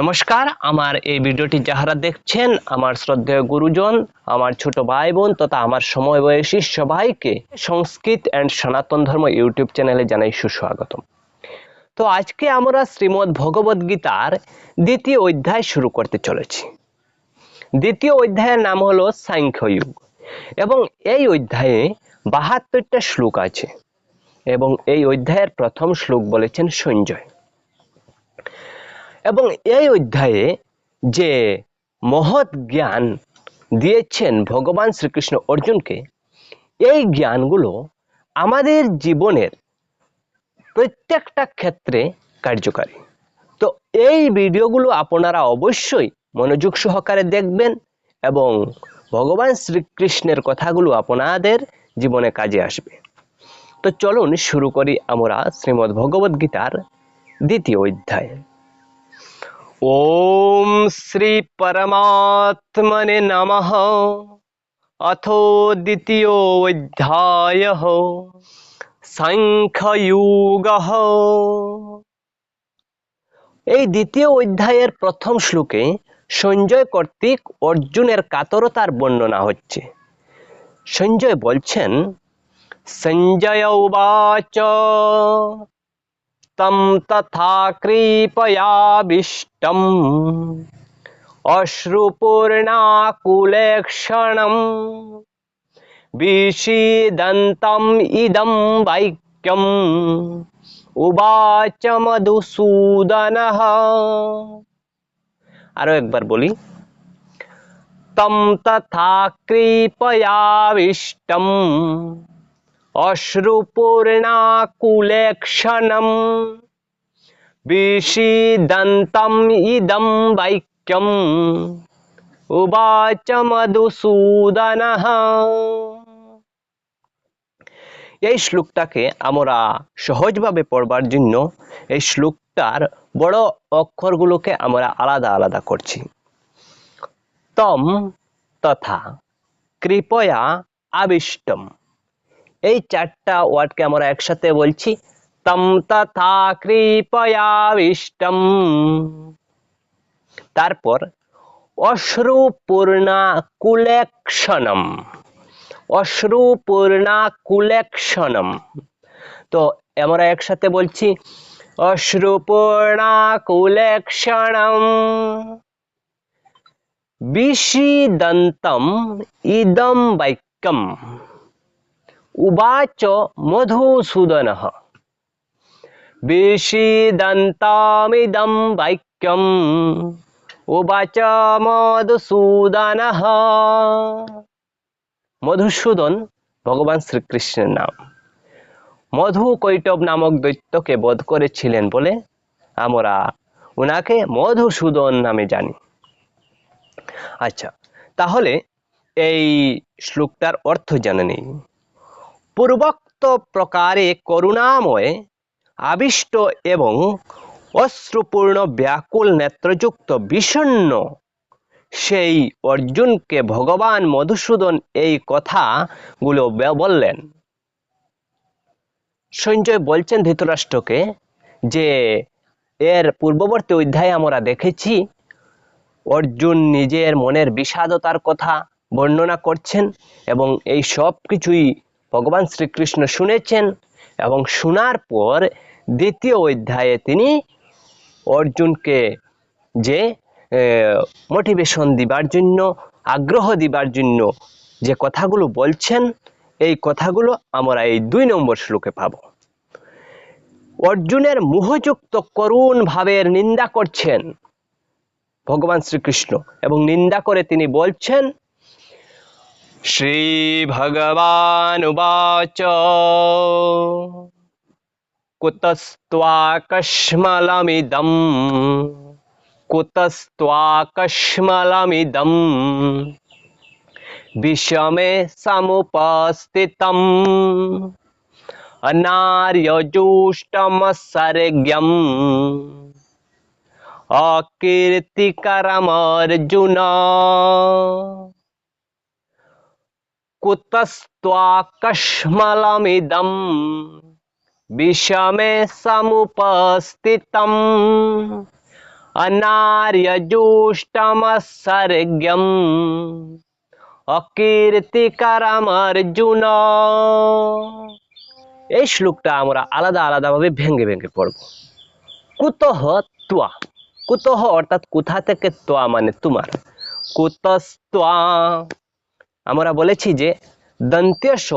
নমস্কার, আমার এই ভিডিওটি যাহারা দেখছেন, আমার শ্রদ্ধেয় গুরুজন, আমার ছোট ভাই বোন তথা আমার সময় বয়সী সবাইকে সংস্কৃত অ্যান্ড সনাতন ধর্ম ইউটিউব চ্যানেলে জানাই সুস্বাগতম। তো আজকে আমরা শ্রীমদ্ ভগবদ গীতার দ্বিতীয় অধ্যায় শুরু করতে চলেছি। দ্বিতীয় অধ্যায়ের নাম হলো সাংখ্যযুগ এবং এই অধ্যায়ে বাহাত্তরটা শ্লোক আছে এবং এই অধ্যায়ের প্রথম শ্লোক বলেছেন সঞ্জয়। এবং এই অধ্যায়ে যে মহৎ জ্ঞান দিয়েছেন ভগবান শ্রীকৃষ্ণ অর্জুনকে, এই জ্ঞানগুলো আমাদের জীবনের প্রত্যেকটা ক্ষেত্রে কার্যকারী। তো এই ভিডিওগুলো আপনারা অবশ্যই মনোযোগ সহকারে দেখবেন এবং ভগবান শ্রীকৃষ্ণের কথাগুলো আপনাদের জীবনে কাজে আসবে। তো চলুন শুরু করি আমরা শ্রীমদ্ ভগবদ্গীতার দ্বিতীয় অধ্যায়। ওম শ্রী পরমাত্মনে नमः। अथो দ্বিতীয় অধ্যায় সাংখ্যযুগ এই দ্বিতীয় অধ্যায়ের প্রথম শ্লোকে সঞ্জয় কর্তৃক অর্জুনের কাতরতার বর্ণনা হচ্ছে। সঞ্জয় বলছেন, সঞ্জয় উবাচ तं तथा कृपयाभीष्टम् अश्रुपूर्णाकुलेक्षणम् विषीदन्तम् इदं वाक्यम् উবাচ মধুসূদনः আরো একবার বলি তম তথা কৃপয়াবিষ্টম অশ্রুপূর্ণাকুলেক্ষণম বিষীদন্তম ইদম বাক্যম উবাচ মধুসূদন এই শ্লোকটাকে আমরা সহজভাবে পড়বার জন্য এই শ্লোকটার বড় অক্ষরগুলোকে আমরা আলাদা আলাদা করছি। তম তথা কৃপয়া আবিষ্টম। এই চারটা ওয়ার্ডকে আমরা একসাথে বলছি। তম তথা কৃপয়াবিষ্টম। তারপর, অশ্রুপূর্ণা কুলেক্ষণম। অশ্রুপূর্ণা কুলেক্ষণম। তো আমরা একসাথে বলছি, অশ্রুপূর্ণা কুলেক্ষণম। বিষিদন্তম ইদম বাক্যম। উবাচ মধুসূদন বিষিদন্তামিদম বাক্যম উবাচ মধুসূদন মধুসূদন ভগবান শ্রীকৃষ্ণের নাম মধু কৈটব নামক দৈত্যকে বধ করেছিলেন বলে আমরা ওনাকে মধুসূদন নামে জানি আচ্ছা তাহলে এই শ্লোকটার অর্থ জানে নেই পূর্বোক্ত প্রকারে করুণাময়, আবিষ্ট এবং অশ্রুপূর্ণ ব্যাকুল নেত্রযুক্ত বিষণ্ণ। সেই অর্জুনকে ভগবান মধুসূদন এই কথাগুলো বললেন। সঞ্জয় বলছেন ধৃতরাষ্ট্রকে যে, এর পূর্ববর্তী অধ্যায়ে আমরা দেখেছি, অর্জুন নিজের মনের বিষাদতার কথা বর্ণনা করছেন এবং এই সব কিছুই ভগবান শ্রীকৃষ্ণ শুনেছেন এবং শোনার পর দ্বিতীয় অধ্যায়ে তিনি অর্জুনকে যে মোটিভেশন দিবার জন্য, আগ্রহ দিবার জন্য যে কথাগুলো বলছেন, এই কথাগুলো আমরা এই দুই নম্বর শ্লোকে পাব। অর্জুনের মোহযুক্ত করুণ ভাবের নিন্দা করছেন ভগবান শ্রীকৃষ্ণ এবং নিন্দা করে তিনি বলছেন श्रीभगवानुवाच। कुतस्त्वाकश्मलमिदं कुतस्त्वाकश्मलमिदं विषमे समुपस्थितम्। अनार्यजुष्टमसर्ग्यम्। अकीर्तिकरमर्जुन কুতস্ত্বাকশ্মলমিদম বিষমে সমুপস্থিতম অনার্যজুষ্টমসর্গ্যম অকীর্তিকারামর্জুন এই শ্লোকটা আমরা আলাদা আলাদাভাবে ভেঙে ভেঙে পড়ব। কুতহ ত্বা, কুতহ অর্থাৎ কোথা থেকে ত্বা মানে তোমার? কুতস্ত্বা আমরা বলেছি যে দন্ত্যস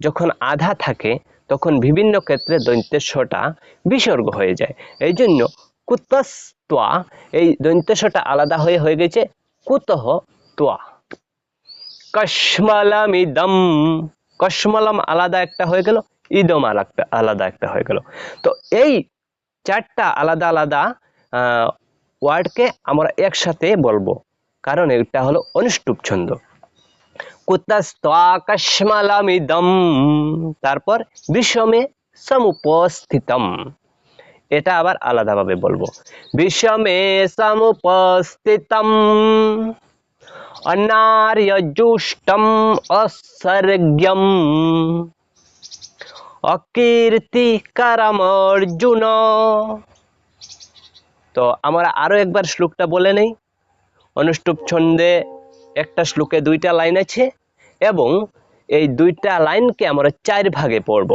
যখন আধা থাকে, তখন বিভিন্ন ক্ষেত্রে দন্ত্যসটা বিসর্গ হয়ে যায়। এই জন্য কুতস্ত্বা, এই দন্ত্যসটা আলাদা হয়ে হয়ে গেছে কুতহ ত্বা। কশ্মলমিদম। কশ্মলম আলাদা একটা হয়ে গেল, ইদম আলাদা আলাদা একটা হয়ে গেল। তো এই চারটা আলাদা আলাদা ওয়ার্ডকে আমরা একসাথে বলব। কারণ এটা হলো অনুষ্টুপ ছন্দ কুতস্ত্বাকশ্মলমিদম তারপর বিশ্বমে সমুপস্থিতম। এটা আবার আলাদাভাবে বলব। বিশ্বমে সমুপস্থিতম। অনার্যজুষ্টম অসর্গ্যম অকীর্তিকারম অর্জুন তো আমরা আরও একবার শ্লোকটা বলে নেই। অনুষ্টুপ ছন্দে একটা শ্লোকে দুইটা লাইন আছে এবং এই দুইটা লাইনকে আমরা চার ভাগে পড়ব।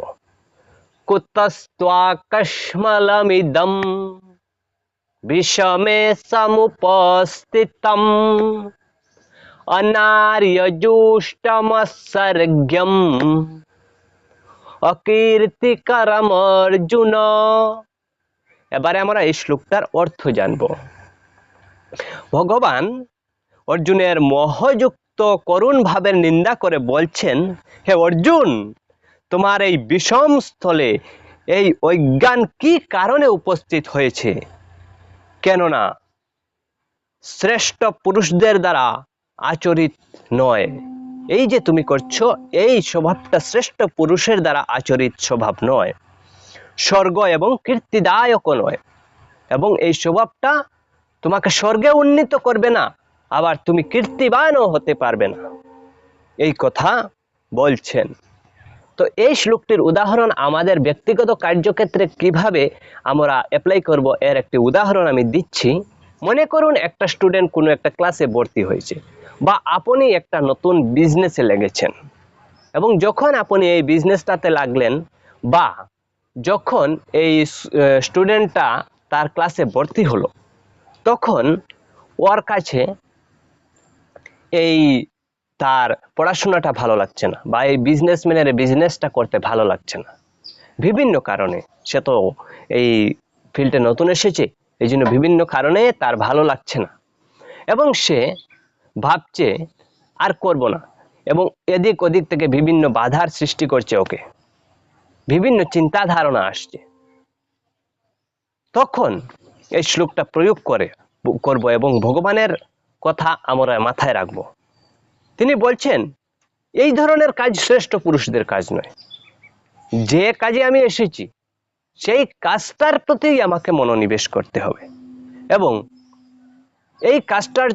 কুতস্ত্বাকশ্মলমিদম বিষমে সমুপস্থিতম অনার্যজুষ্টমসর্গ্যম অকীর্তিকরম অর্জুন এবারে আমরা এই শ্লোকটার অর্থ জানব। ভগবান অর্জুনের মহযুক্ত করুণ ভাবের নিন্দা করে বলছেন, হে অর্জুন, তোমার এই বিষম স্থলে এই অজ্ঞান কি কারণে উপস্থিত হয়েছে? কেননা শ্রেষ্ঠ পুরুষদের দ্বারা আচরিত নয়। এই যে তুমি করছ, এই স্বভাবটা শ্রেষ্ঠ পুরুষের দ্বারা আচরিত স্বভাব নয়। স্বর্গ এবং কীর্তিদায়ক নয়। এবং এই স্বভাবটা তোমাকে স্বর্গে উন্নীত করবে না। আবার তুমি কীর্তিবানও হতে পারবে না। এই কথা বলছেন। তো এই শ্লোকটির উদাহরণ আমাদের ব্যক্তিগত কার্যক্ষেত্রে কীভাবে আমরা অ্যাপ্লাই করব এর একটি উদাহরণ আমি দিচ্ছি। মনে করুন একটা স্টুডেন্ট কোনো একটা ক্লাসে ভর্তি হয়েছে বা আপনি একটা নতুন বিজনেসে লেগেছেন এবং যখন আপনি এই বিজনেসটাতে লাগলেন বা যখন এই স্টুডেন্টটা তার ক্লাসে ভর্তি হলো, তখন ওর কাছে এই তার পড়াশোনাটা ভালো লাগছে না বা এই বিজনেসম্যানের বিজনেসটা করতে ভালো লাগছে না। বিভিন্ন কারণে সে তো এই ফিল্ডে নতুন এসেছে, এই জন্য বিভিন্ন কারণে তার ভালো লাগছে না। এবং সে ভাবছে, আর করব না। এবং এদিক ওদিক থেকে বিভিন্ন বাধার সৃষ্টি করছে ওকে। বিভিন্ন চিন্তা ধারণা আসছে। তখন এই শ্লোকটা প্রয়োগ করে, করব এবং ভগবানের কথা আমরা মাথায় রাখব। তিনি বলছেন, এই ধরনের কাজ শ্রেষ্ঠ পুরুষদের কাজ নয়। যে কাজে আমি এসেছি, সেই কাজটার প্রতি আমাকে মনোনিবেশ করতে হবে। এবং এই কাজটার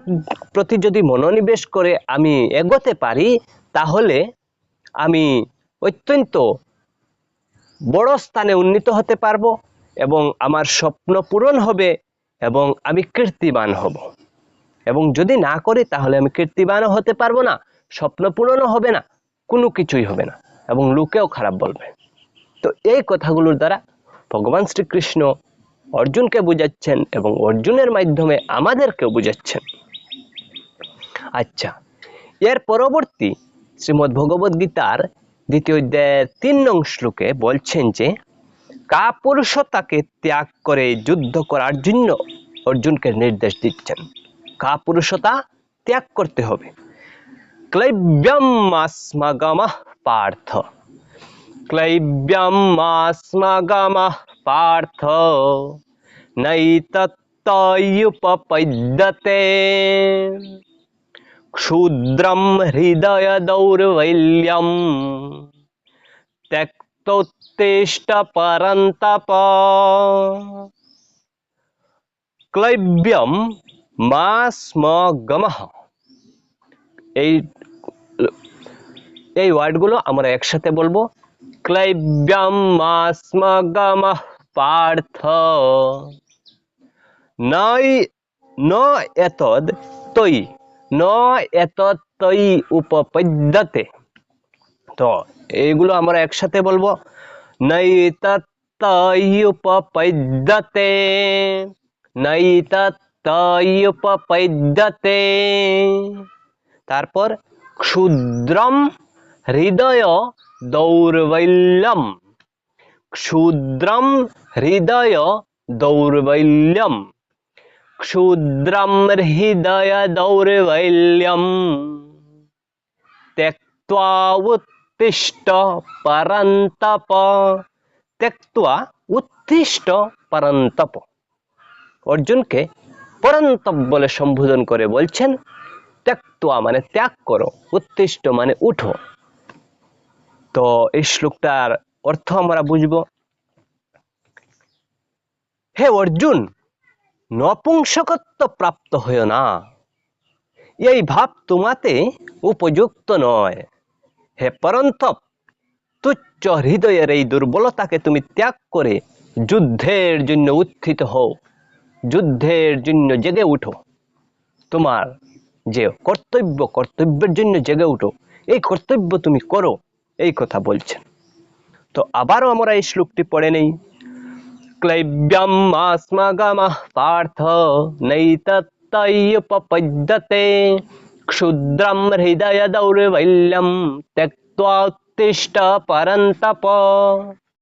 প্রতি যদি মনোনিবেশ করে আমি এগোতে পারি, তাহলে আমি অত্যন্ত বড় স্থানে উন্নীত হতে পারব এবং আমার স্বপ্ন পূরণ হবে এবং আমি কীর্তিবান হব। এবং যদি না করি, তাহলে আমি কীর্তিবানও হতে পারব না, স্বপ্ন পূরণও হবে না, কোনো কিছুই হবে না এবং লোকেও খারাপ বলবে। তো এই কথাগুলোর দ্বারা ভগবান শ্রীকৃষ্ণ অর্জুনকে বুঝাচ্ছেন এবং অর্জুনের মাধ্যমে আমাদেরকেও বুঝাচ্ছেন। আচ্ছা এর পরবর্তী শ্রীমদ্ ভগবদ গীতার দ্বিতীয় অধ্যায়ের তিন নং শ্লোকে বলছেন যে, কাপুরুষতাকে ত্যাগ করে যুদ্ধ করার জন্য অর্জুনকে নির্দেশ দিচ্ছেন। কাপুরুষতা ত্যাগ করতে হবে। পার্থ। পার্থ। নৈতত্তয়ুপপদ্যতে ক্ষুদ্রম হৃদয় দৌর্বল্যম ত্যক্তোত্তিষ্ঠ পরন্তপ। ক্লৈব্যম মা স্ম এই এই ওয়ার্ডগুলো আমরা একসাথে বলব। ক্লৈব্যম মা স্ম পার্থ। নয় ন এতদ তৈ ন এতদ তৈ উপপদ্যতে। তো এইগুলো আমরা একসাথে বলব। নৈতত্তৈ উপপদ্যতে নৈতত্তৈ তৈপপদ্যতে তারপর ক্ষুদ্রম হৃদয় দৌর্বল্যম। ক্ষুদ্রম হৃদয় দৌর্বল্যম। ক্ষুদ্রম হৃদয় দৌর্বল্যম। ত্যক্তা পরন্তপ। ত্যক্ত উত্তিষ্ট পরন্তপ। অর্জুনকে পরন্তপ বলে সম্বোধন করে বলছেন ত্যক্তোয়া মানে ত্যাগ করো উত্তিষ্ট মানে উঠো। তো এই শ্লোকটার অর্থ আমরা বুঝব, হে অর্জুন, নপুংসকত্ব প্রাপ্ত না। এই ভাব তোমাতে উপযুক্ত নয়। হে পরন্তপ, তুচ্ছ হৃদয়ের এই দুর্বলতাকে তুমি ত্যাগ করে যুদ্ধের জন্য উত্থিত হও। যুদ্ধের জন্য জেগে উঠো। তোমার যে কর্তব্য, কর্তব্যের জন্য জেগে উঠো। এই কর্তব্য তুমি করো, এই কথা বলছেন। তো আবারও আমরা এই শ্লোকটি পড়ে নেই। ক্লৈব্যম ক্ষুদ্রম হৃদয় দৌর্বল্যম ত্যক্ত পরন্তপ।